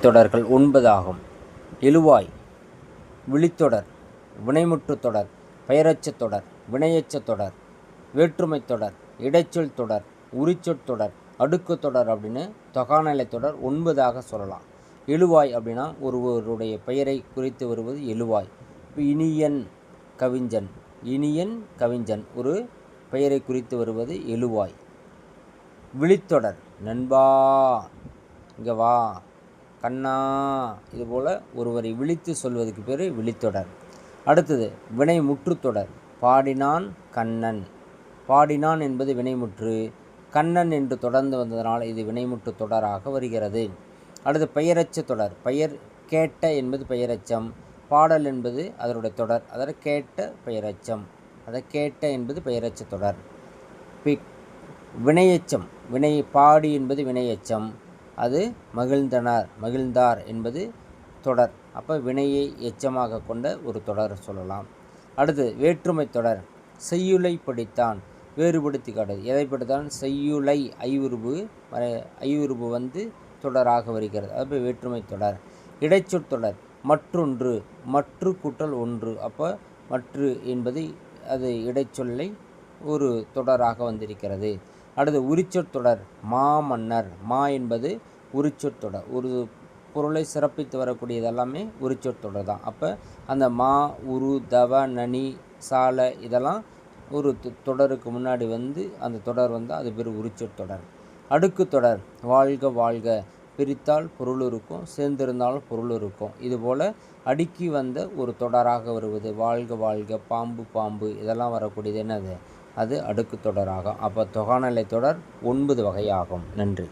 தொடர்கள் ஒன்பது ஆகும் எழுவாய் விழித்தொடர் வினைமுற்று தொடர் பெயரச்சத் தொடர் வினையச்சத் தொடர் வேற்றுமைத் தொடர் இடைச்சொல் தொடர் உரிச்சொற் தொடர் அடுக்கு தொடர் அப்படின்னு தொகாநிலை தொடர் ஒன்பதாக சொல்லலாம். எழுவாய் அப்படின்னா ஒருவருடைய பெயரை குறித்து வருவது எழுவாய். இனியன் கவிஞன் இனியன் கவிஞன் ஒரு பெயரை குறித்து வருவது எழுவாய். விழித்தொடர் நண்பா இங்கே வா. கண்ணா. இதுபோல் ஒருவரை விழித்து சொல்வதற்கு பேர் விழித்தொடர். அடுத்தது வினை முற்றுத்தொடர் பாடினான் கண்ணன். பாடினான் என்பது வினைமுற்று கண்ணன் என்று தொடர்ந்து வந்ததனால் இது வினைமுற்று தொடராக வருகிறது. அடுத்து பெயரச்ச தொடர். பெயர் கேட்ட என்பது பெயரச்சம். பாடல் என்பது அதனுடைய தொடர். அதாவது கேட்ட பெயரச்சம். அதை கேட்ட என்பது பெயரச்ச தொடர். பி வினையச்சம். வினை பாடி என்பது வினையச்சம். அது மகிழ்ந்தனர் மகிழ்ந்தார் என்பது தொடர். அப்போ வினையை எச்சமாக கொண்ட ஒரு தொடர் சொல்லலாம். அடுத்து வேற்றுமை தொடர். செய்யுளை படித்தான் வேறுபடுத்தி காட்டு எதை படித்தான்? செய்யுளை ஐவுருபு வர- ஐவுருபு வந்து தொடராக வருகிறது. அப்போ வேற்றுமை தொடர். இடைச்சொற் தொடர். மற்றொன்று மற்று கூட்டல் ஒன்று. அப்போ மற்று என்பது அது இடைச்சொல்லை ஒரு தொடராக வந்திருக்கிறது. அடுத்து உரிச்சொற் தொடர். மா மன்னர். மா என்பது உரிச்சொற்தொடர் ஒரு பொருளை சிறப்பித்து வரக்கூடியது எல்லாமே உரிச்சொற் தொடர் தான். அப்போ அந்த மா உரு தவ நனி சாலை இதெல்லாம் ஒரு தொடருக்கு முன்னாடி வந்து அந்த தொடர் வந்து அது பேர் உரிச்சொற் தொடர் அடுக்கு தொடர் வாழ்க வாழ்க பிரித்தால் பொருள் இருக்கும் சேர்ந்திருந்தாலும் பொருள் இருக்கும். இதுபோல் அடுக்கி வந்த ஒரு தொடராக வருவது வாழ்க வாழ்க பாம்பு பாம்பு இதெல்லாம் வரக்கூடியது என்னது? அது அடுக்கு தொடராகும். அப்போ தொகாநிலை தொடர் ஒன்பது வகையாகும். நன்றி.